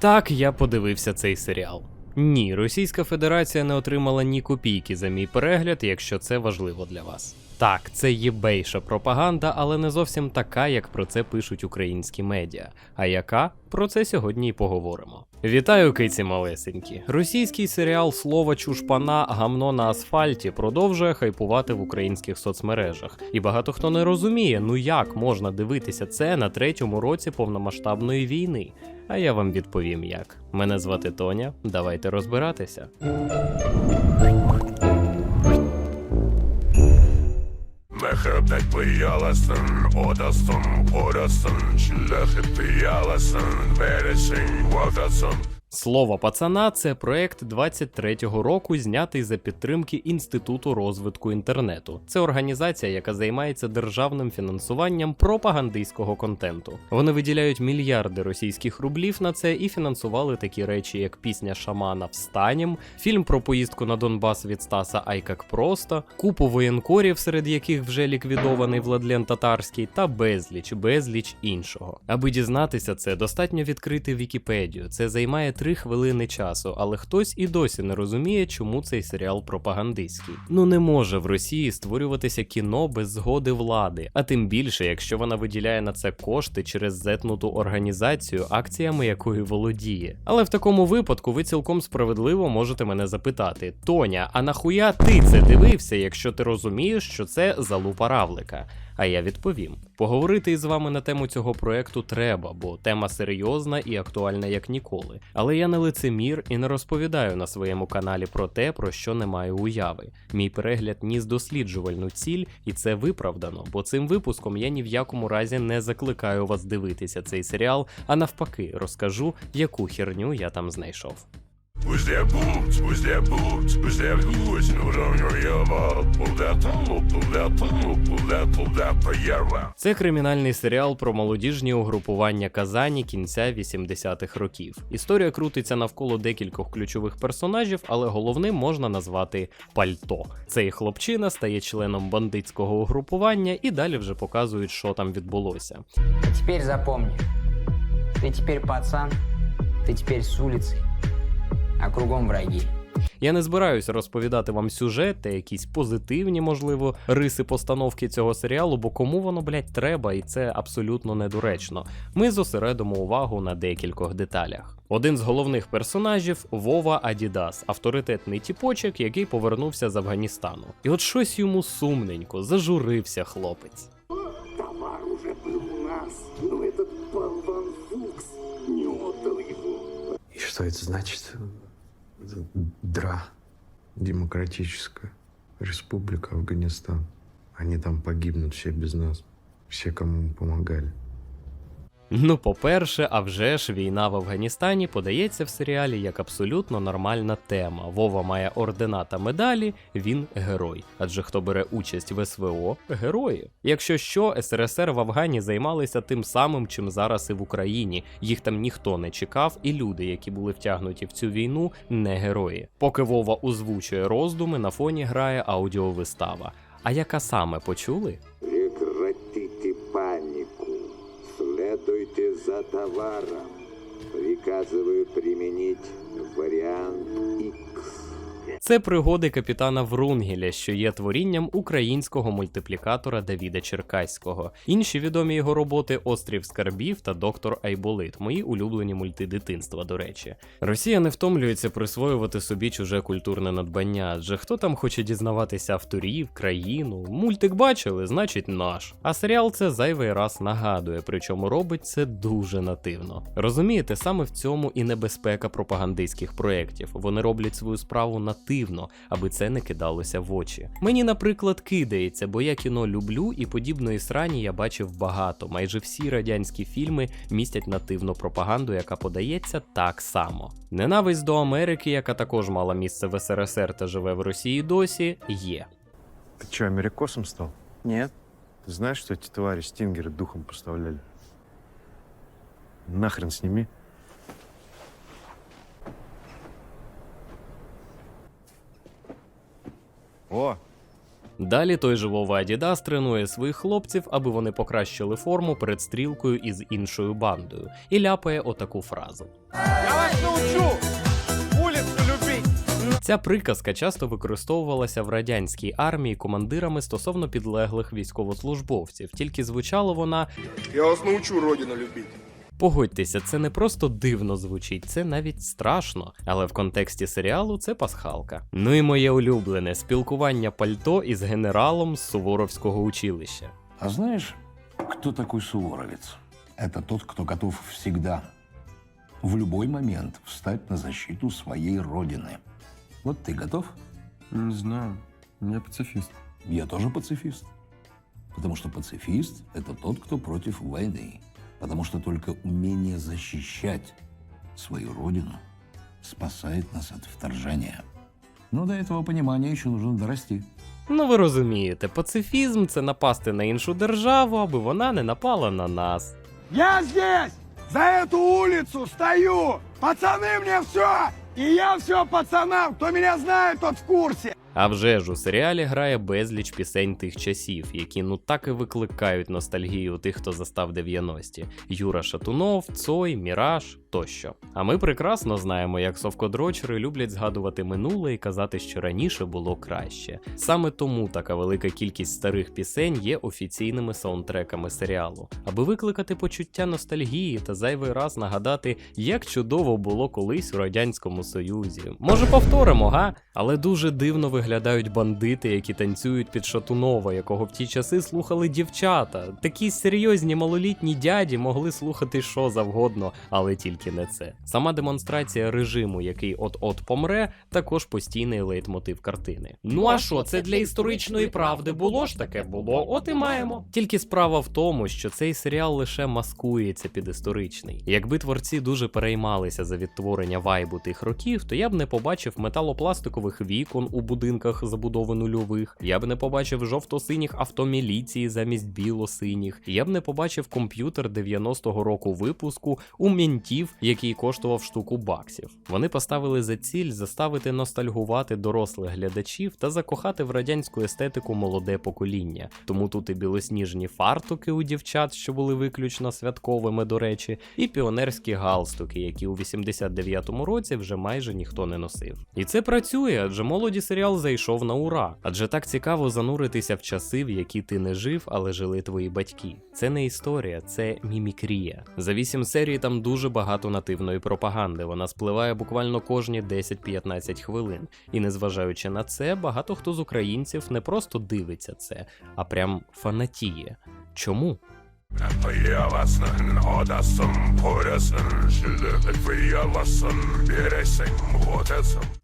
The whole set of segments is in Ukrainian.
Так, я подивився цей серіал. Ні, Російська Федерація не отримала ні копійки за мій перегляд, якщо це важливо для вас. Так, це єбейша пропаганда, але не зовсім така, як про це пишуть українські медіа. А яка? Про це сьогодні і поговоримо. Вітаю, киці малесенькі. Російський серіал Слово чушпана гамно на асфальті продовжує хайпувати в українських соцмережах. І багато хто не розуміє, ну як можна дивитися це на третьому році повномасштабної війни. А я вам відповім як. Мене звати Тоня. Давайте розбиратися. Mehrbet pıyalasın, odasın, orasın, şlahı pıyalasın, veresin, vadasın. Слово пацана це проект 23-го року, знятий за підтримки Інституту розвитку інтернету. Це організація, яка займається державним фінансуванням пропагандистського контенту. Вони виділяють мільярди російських рублів на це і фінансували такі речі, як пісня Шамана Встанім, фільм про поїздку на Донбас від Стаса Айкак Просто, купу воєнкорів, серед яких вже ліквідований Владлен Татарський, та безліч, безліч іншого. Аби дізнатися це, достатньо відкрити Вікіпедію. Це займає три хвилини часу, але хтось і досі не розуміє, чому цей серіал пропагандистський. Ну не може в Росії створюватися кіно без згоди влади, а тим більше, якщо вона виділяє на це кошти через зетнуту організацію, акціями якої володіє. Але в такому випадку ви цілком справедливо можете мене запитати: Тоня, а нахуя ти це дивився, якщо ти розумієш, що це залупа равлика? А я відповім: поговорити із вами на тему цього проекту треба, бо тема серйозна і актуальна як ніколи. Але я не лицемір і не розповідаю на своєму каналі про те, про що не маю уяви. Мій перегляд ніс досліджувальну ціль, і це виправдано, бо цим випуском я ні в якому разі не закликаю вас дивитися цей серіал, а навпаки, розкажу, яку херню я там знайшов. Who's there boots, who's there boots, who's there who's no longer yellow, pull that tunnel, pull that tunnel, pull that, pull that payera. Це кримінальний серіал про молодіжні угрупування Казані кінця 80-х років. Історія крутиться навколо декількох ключових персонажів, але головним можна назвати Пальто. Цей хлопчина стає членом бандитського угрупування і далі вже показують, що там відбулося. А теперь запомни, ты теперь пацан, ты теперь с улицы, а кругом враги. Я не збираюся розповідати вам сюжет та якісь позитивні, можливо, риси постановки цього серіалу, бо кому воно, блять, треба, і це абсолютно недоречно. Ми зосередимо увагу на декількох деталях. Один з головних персонажів Вова Адідас, авторитетний тіпочок, який повернувся з Афганістану. І от щось йому сумненько, зажурився хлопець. Товар уже был у нас, но этот болван Фукс не отдал его. И что это значит? ДРА. Демократическая Республика Афганистан. Они там погибнут все без нас. Все, кому мы помогали. Ну, по-перше, а вже ж війна в Афганістані подається в серіалі як абсолютно нормальна тема. Вова має ордена та медалі, він герой. Адже хто бере участь в СВО герої. Якщо що, СРСР в Афгані займалися тим самим, чим зараз і в Україні. Їх там ніхто не чекав, і люди, які були втягнуті в цю війну, не герої. Поки Вова озвучує роздуми, на фоні грає аудіовистава. А яка саме почули? За товаром. Приказываю применить вариант X. Це пригоди капітана Врунгеля, що є творінням українського мультиплікатора Давіда Черкаського. Інші відомі його роботи Острів Скарбів та Доктор Айболит, мої улюблені мульти дитинства, до речі. Росія не втомлюється присвоювати собі чуже культурне надбання, адже хто там хоче дізнаватися авторів, країну, мультик бачили, значить наш. А серіал це зайвий раз нагадує, причому робить це дуже нативно. Розумієте, саме в цьому і небезпека пропагандистських проєктів. Вони роблять свою справу нативно, аби це не кидалося в очі. Мені, наприклад, кидається, бо я кіно люблю, і подібної срані я бачив багато. Майже всі радянські фільми містять нативну пропаганду, яка подається так само. Ненависть до Америки, яка також мала місце в СРСР та живе в Росії досі, є. Ты что, америкосом стал? Нет. Ты знаешь, что эти твари стингеры духом поставляли? Нахрен сними. О! Далі той же Вова Адідас тренує своїх хлопців, аби вони покращили форму перед стрілкою із іншою бандою, і ляпає отаку фразу. Я вас научу. Ця приказка часто використовувалася в радянській армії командирами стосовно підлеглих військовослужбовців, тільки звучала вона Я вас научу родину любить. Погодьтеся, це не просто дивно звучить, це навіть страшно. Але в контексті серіалу це пасхалка. Ну і моє улюблене спілкування пальто із генералом з Суворовського училища. А знаешь, кто такой суворовец? Это тот, кто готов всегда, в любой момент встать на защиту своей родины. Вот ты готов? Не знаю. Я пацифист. Я тоже пацифист. Потому что пацифист – это тот, кто против войны. Потому что только умение защищать свою родину спасает нас от вторжения. Но до этого понимания еще нужно дорасти. Ну ви розумієте, пацифізм це напасти на іншу державу, аби вона не напала на нас. Я здесь! За эту улицу стою! Пацаны мне все! И я все пацанам! Кто меня знает, тот в курсе! А вже ж у серіалі грає безліч пісень тих часів, які ну так і викликають ностальгію тих, хто застав 90-ті. Юра Шатунов, Цой, Міраж тощо. А ми прекрасно знаємо, як совкодрочери люблять згадувати минуле і казати, що раніше було краще. Саме тому така велика кількість старих пісень є офіційними саундтреками серіалу, аби викликати почуття ностальгії та зайвий раз нагадати, як чудово було колись у радянському союзі. Може, повторимо, га? Але дуже дивно виглядають бандити, які танцюють під Шатунова, якого в ті часи слухали дівчата. Такі серйозні малолітні дяді могли слухати що завгодно, але тільки не це. Сама демонстрація режиму, який от-от помре, також постійний лейтмотив картини. Ну а що, це для історичної правди було ж таке було, от і маємо. Тільки справа в тому, що цей серіал лише маскується під історичний. Якби творці дуже переймалися за відтворення вайбу тих років, то я б не побачив металопластикових вікон у будинках забудови нульових. Я б не побачив жовто-синіх автоміліції замість біло-синіх. Я б не побачив комп'ютер 90-го року випуску у мінтів, який коштував штуку баксів. Вони поставили за ціль заставити ностальгувати дорослих глядачів та закохати в радянську естетику молоде покоління. Тому тут і білосніжні фартуки у дівчат, що були виключно святковими, до речі, і піонерські галстуки, які у 89-му році вже майже ніхто не носив. І це працює, адже молоді серіал зайшов на ура. Адже так цікаво зануритися в часи, в які ти не жив, але жили твої батьки. Це не історія, це мімікрія. За 8 серій там дуже багато нативної пропаганди. Вона спливає буквально кожні 10-15 хвилин. І незважаючи на це, багато хто з українців не просто дивиться це, а прям фанатіє. Чому?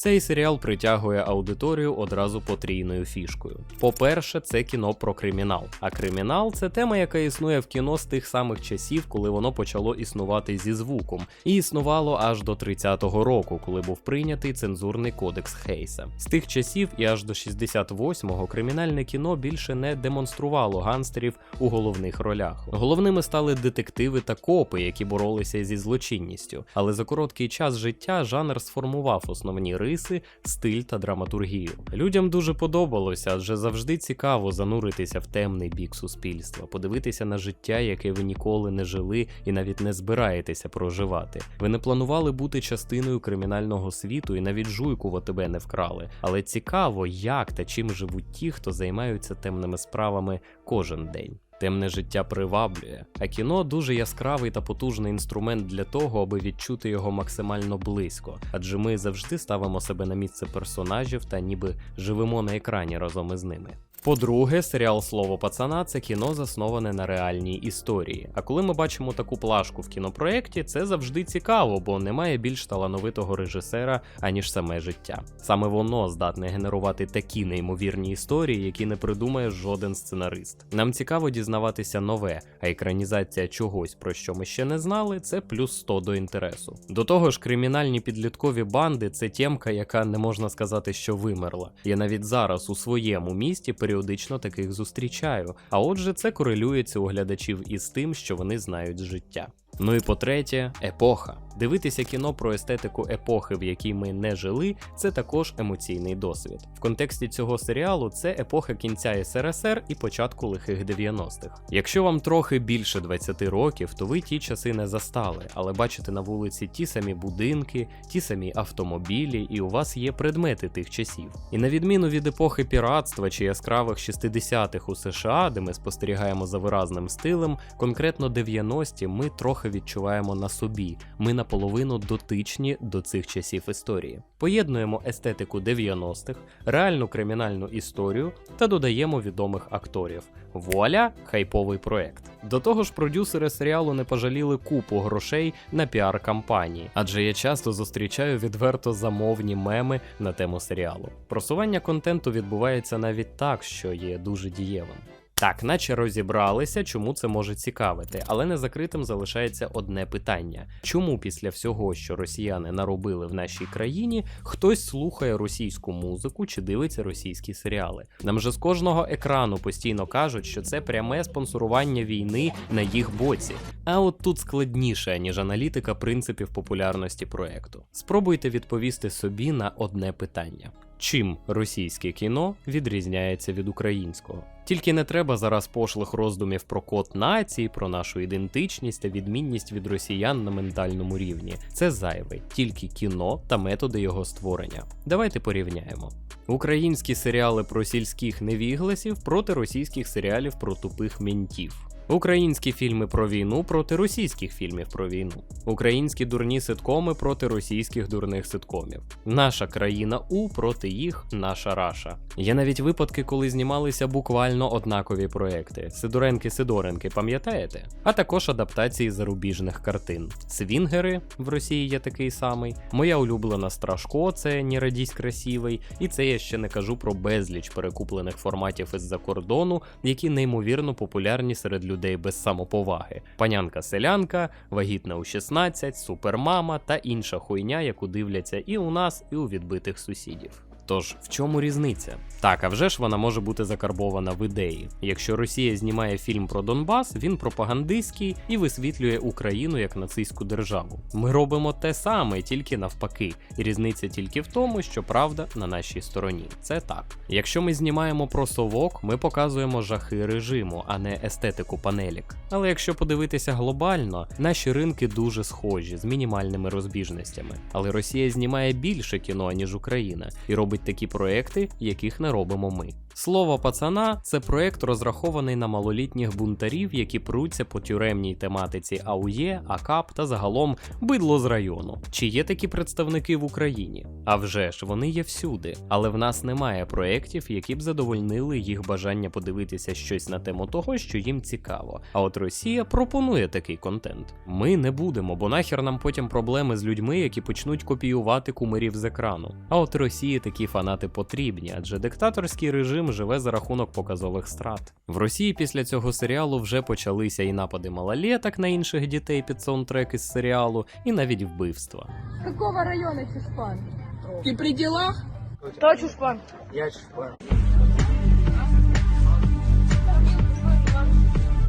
Цей серіал притягує аудиторію одразу потрійною фішкою. По-перше, це кіно про кримінал. А кримінал це тема, яка існує в кіно з тих самих часів, коли воно почало існувати зі звуком, і існувало аж до 30-го року, коли був прийнятий цензурний кодекс Хейса. З тих часів і аж до 68-го кримінальне кіно більше не демонструвало ганстерів у головних ролях. Головними стали детективи та копи, які боролися зі злочинністю. Але за короткий час життя жанр сформував основні риси, стиль та драматургію. Людям дуже подобалося, адже завжди цікаво зануритися в темний бік суспільства, подивитися на життя, яке ви ніколи не жили і навіть не збираєтеся проживати. Ви не планували бути частиною кримінального світу і навіть жуйку в ОТБ не вкрали. Але цікаво, як та чим живуть ті, хто займаються темними справами кожен день. Темне життя приваблює, а кіно дуже яскравий та потужний інструмент для того, аби відчути його максимально близько, адже ми завжди ставимо себе на місце персонажів та ніби живемо на екрані разом із ними. По-друге, серіал Слово пацана це кіно засноване на реальній історії. А коли ми бачимо таку плашку в кінопроєкті, це завжди цікаво, бо немає більш талановитого режисера, аніж саме життя. Саме воно здатне генерувати такі неймовірні історії, які не придумає жоден сценарист. Нам цікаво дізнаватися нове, а екранізація чогось, про що ми ще не знали, це плюс 100 до інтересу. До того ж, кримінальні підліткові банди це тємка, яка не можна сказати, що вимерла. Я навіть зараз у своєму місті періодично таких зустрічаю. А отже, це корелюється у глядачів із тим, що вони знають з життя. Ну і по-третє, епоха. Дивитися кіно про естетику епохи, в якій ми не жили, це також емоційний досвід. В контексті цього серіалу це епоха кінця СРСР і початку лихих 90-х. Якщо вам трохи більше 20 років, то ви ті часи не застали, але бачите на вулиці ті самі будинки, ті самі автомобілі, і у вас є предмети тих часів. І на відміну від епохи піратства чи яскравих 60-х у США, де ми спостерігаємо за виразним стилем, конкретно 90-ті ми трохи відчуваємо на собі. Ми наполовину дотичні до цих часів історії. Поєднуємо естетику 90-х, реальну кримінальну історію та додаємо відомих акторів. Вуаля, хайповий проект. До того ж, продюсери серіалу не пожаліли купу грошей на піар-кампанії, адже я часто зустрічаю відверто замовні меми на тему серіалу. Просування контенту відбувається навіть так, що є дуже дієвим. Так, наче розібралися, чому це може цікавити, але незакритим залишається одне питання: чому після всього, що росіяни наробили в нашій країні, хтось слухає російську музику чи дивиться російські серіали? Нам же з кожного екрану постійно кажуть, що це пряме спонсорування війни на їх боці. А от тут складніше, ніж аналітика принципів популярності проекту. Спробуйте відповісти собі на одне питання. Чим російське кіно відрізняється від українського? Тільки не треба зараз пошлих роздумів про код нації, про нашу ідентичність та відмінність від росіян на ментальному рівні. Це зайве, тільки кіно та методи його створення. Давайте порівняємо. Українські серіали про сільських невігласів проти російських серіалів про тупих ментів. Українські фільми про війну проти російських фільмів про війну. Українські дурні ситкоми проти російських дурних ситкомів. Наша країна У проти їх наша Раша. Є навіть випадки, коли знімалися буквально однакові проекти. Сидоренки Сидоренки, пам'ятаєте? А також адаптації зарубіжних картин. Свінгери в Росії є такий самий. Моя улюблена Страшко це «Не радісь красивий. І це я ще не кажу про безліч перекуплених форматів із-за кордону, які неймовірно популярні серед людей без самоповаги. Панянка селянка, вагітна у 16, супермама та інша хуйня, яку дивляться і у нас, і у відбитих сусідів. Тож в чому різниця? Так, а вже ж вона може бути закарбована в ідеї. Якщо Росія знімає фільм про Донбас, він пропагандистський і висвітлює Україну як нацистську державу. Ми робимо те саме, тільки навпаки. І різниця тільки в тому, що правда на нашій стороні. Це так. Якщо ми знімаємо про совок, ми показуємо жахи режиму, а не естетику панелік. Але якщо подивитися глобально, наші ринки дуже схожі з мінімальними розбіжностями. Але Росія знімає більше кіно ніж Україна і робить такі проекти, яких не робимо ми. Слово пацана це проект розрахований на малолітніх бунтарів, які пруться по тюремній тематиці АУЄ, АКАП та загалом бидло з району. Чи є такі представники в Україні? А вже ж вони є всюди, але в нас немає проєктів, які б задовольнили їх бажання подивитися щось на тему того, що їм цікаво. А от Росія пропонує такий контент. Ми не будемо, бо нахер нам потім проблеми з людьми, які почнуть копіювати кумирів з екрану. А от Росії такі фанати потрібні, адже диктаторський режим живе за рахунок показових страт. В Росії після цього серіалу вже почалися і напади малолеток на інших дітей під саундтрек із серіалу, і навіть вбивства. Якого району Чушпан? Ти при ділах? Та Чушпан? Я Чушпан.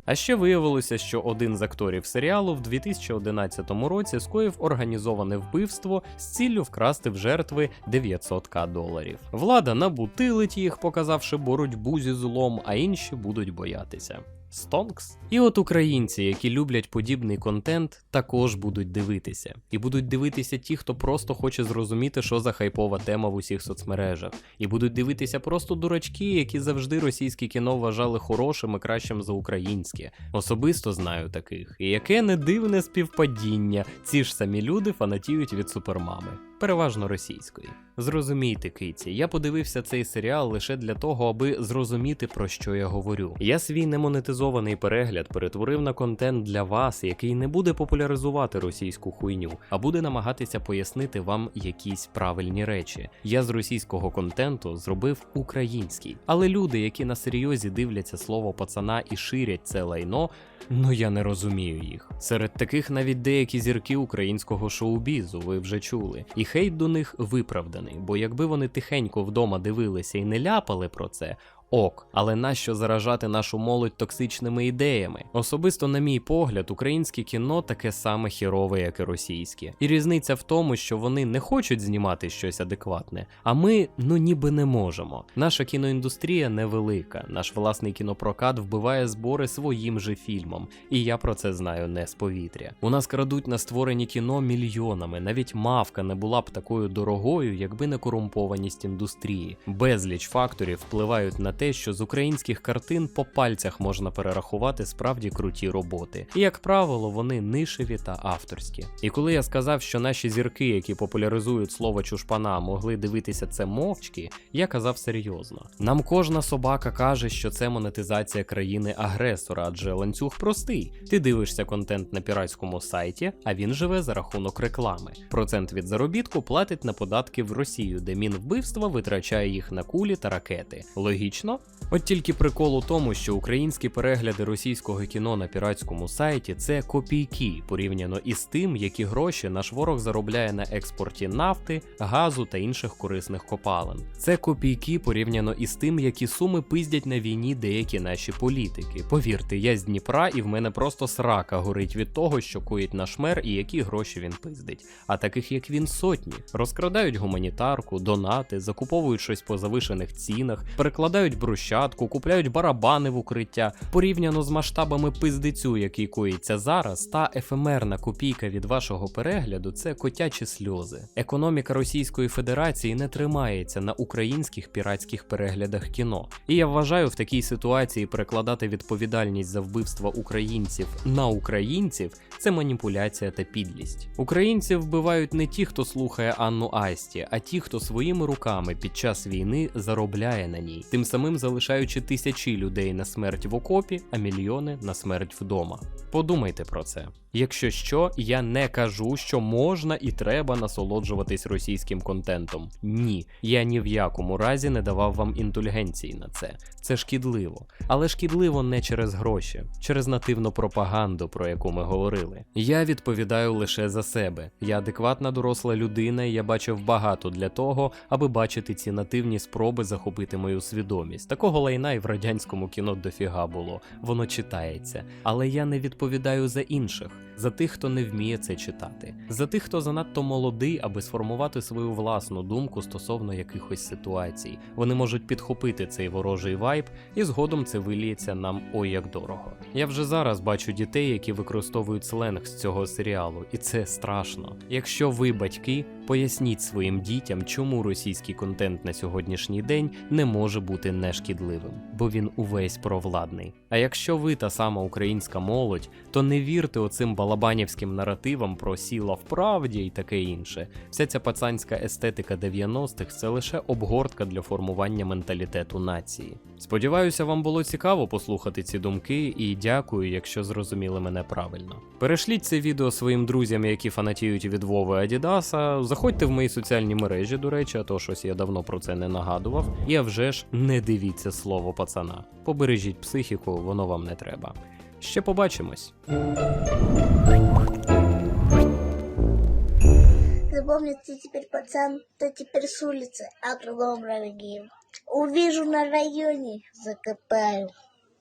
А ще виявилося, що один з акторів серіалу в 2011 році скоїв організоване вбивство з ціллю вкрасти в жертви 900к доларів. Влада набутилить їх, показавши боротьбу зі злом, а інші будуть боятися. Стонкс. І от українці, які люблять подібний контент, також будуть дивитися. І будуть дивитися ті, хто просто хоче зрозуміти, що за хайпова тема в усіх соцмережах. І будуть дивитися просто дурачки, які завжди російське кіно вважали хорошим і кращим за українське. Особисто знаю таких. І яке не дивне співпадіння. Ці ж самі люди фанатіють від супермами. Переважно російської. Зрозумійте, киці, я подивився цей серіал лише для того, аби зрозуміти про що я говорю. Я свій немонетизований перегляд перетворив на контент для вас, який не буде популяризувати російську хуйню, а буде намагатися пояснити вам якісь правильні речі. Я з російського контенту зробив український, але люди, які на серйозі дивляться слово пацана і ширять це лайно, ну я не розумію їх. Серед таких навіть деякі зірки українського шоу-бізу, ви вже чули. І хейт до них виправданий, бо якби вони тихенько вдома дивилися і не ляпали про це, ок, але нащо заражати нашу молодь токсичними ідеями? Особисто, на мій погляд, українське кіно таке саме хірове, як і російське. І різниця в тому, що вони не хочуть знімати щось адекватне, а ми ну ніби не можемо. Наша кіноіндустрія невелика, наш власний кінопрокат вбиває збори своїм же фільмом, і я про це знаю не з повітря. У нас крадуть на створені кіно мільйонами. Навіть мавка не була б такою дорогою, якби не корумпованість індустрії. Безліч факторів впливають на те, що з українських картин по пальцях можна перерахувати справді круті роботи. І як правило, вони нишеві та авторські. І коли я сказав, що наші зірки, які популяризують слово чушпана, могли дивитися це мовчки, я казав серйозно. Нам кожна собака каже, що це монетизація країни-агресора, адже ланцюг простий. Ти дивишся контент на піратському сайті, а він живе за рахунок реклами. Процент від заробітку платить на податки в Росію, де мінвбивства витрачає їх на кулі та ракети. Логічно? От тільки прикол у тому, що українські перегляди російського кіно на піратському сайті це копійки порівняно із тим, які гроші наш ворог заробляє на експорті нафти, газу та інших корисних копалин. Це копійки порівняно із тим, які суми пиздять на війні деякі наші політики. Повірте, я з Дніпра, і в мене просто срака горить від того, що коїть наш мер і які гроші він пиздить. А таких як він сотні розкрадають гуманітарку, донати, закуповують щось по завишених цінах, перекладають брусчатку, купляють барабани в укриття. Порівняно з масштабами пиздицю, який коїться зараз, та ефемерна копійка від вашого перегляду це котячі сльози. Економіка Російської Федерації не тримається на українських піратських переглядах кіно. І я вважаю в такій ситуації перекладати відповідальність за вбивство українців на українців це маніпуляція та підлість. Українців вбивають не ті, хто слухає Анну Асті, а ті, хто своїми руками під час війни заробляє на ній, тим самим залишаючи тисячі людей на смерть в окопі, а мільйони на смерть вдома. Подумайте про це. Якщо що, я не кажу, що можна і треба насолоджуватись російським контентом. Ні, я ні в якому разі не давав вам індульгенції на це. Це шкідливо. Але шкідливо не через гроші, через нативну пропаганду, про яку ми говорили. Я відповідаю лише за себе. Я адекватна доросла людина, і я бачив багато для того, аби бачити ці нативні спроби захопити мою свідомість. Такого лайна і в радянському кіно дофіга було. Воно читається. Але я не відповідаю за інших. За тих, хто не вміє це читати, за тих, хто занадто молодий, аби сформувати свою власну думку стосовно якихось ситуацій. Вони можуть підхопити цей ворожий вайб, і згодом це виліється нам ой як дорого. Я вже зараз бачу дітей, які використовують сленг з цього серіалу, і це страшно. Якщо ви батьки, поясніть своїм дітям, чому російський контент на сьогоднішній день не може бути нешкідливим, бо він увесь провладний. А якщо ви та сама українська молодь, то не вірте оцим балабанівським наративам про сіла в правді і таке інше. Вся ця пацанська естетика 90-х це лише обгортка для формування менталітету нації. Сподіваюся, вам було цікаво послухати ці думки, і дякую, якщо зрозуміли мене правильно. Перешліть це відео своїм друзям, які фанатіють від Вови Адідаса. Заходьте в мої соціальні мережі, до речі, а то щось я давно про це не нагадував. І а вже ж не дивіться слово пацана. Побережіть психіку, воно вам не треба. Ще побачимось. Запомни, ты теперь пацан, то теперь с улицы, а другом враги. Увижу на районе, закопаю.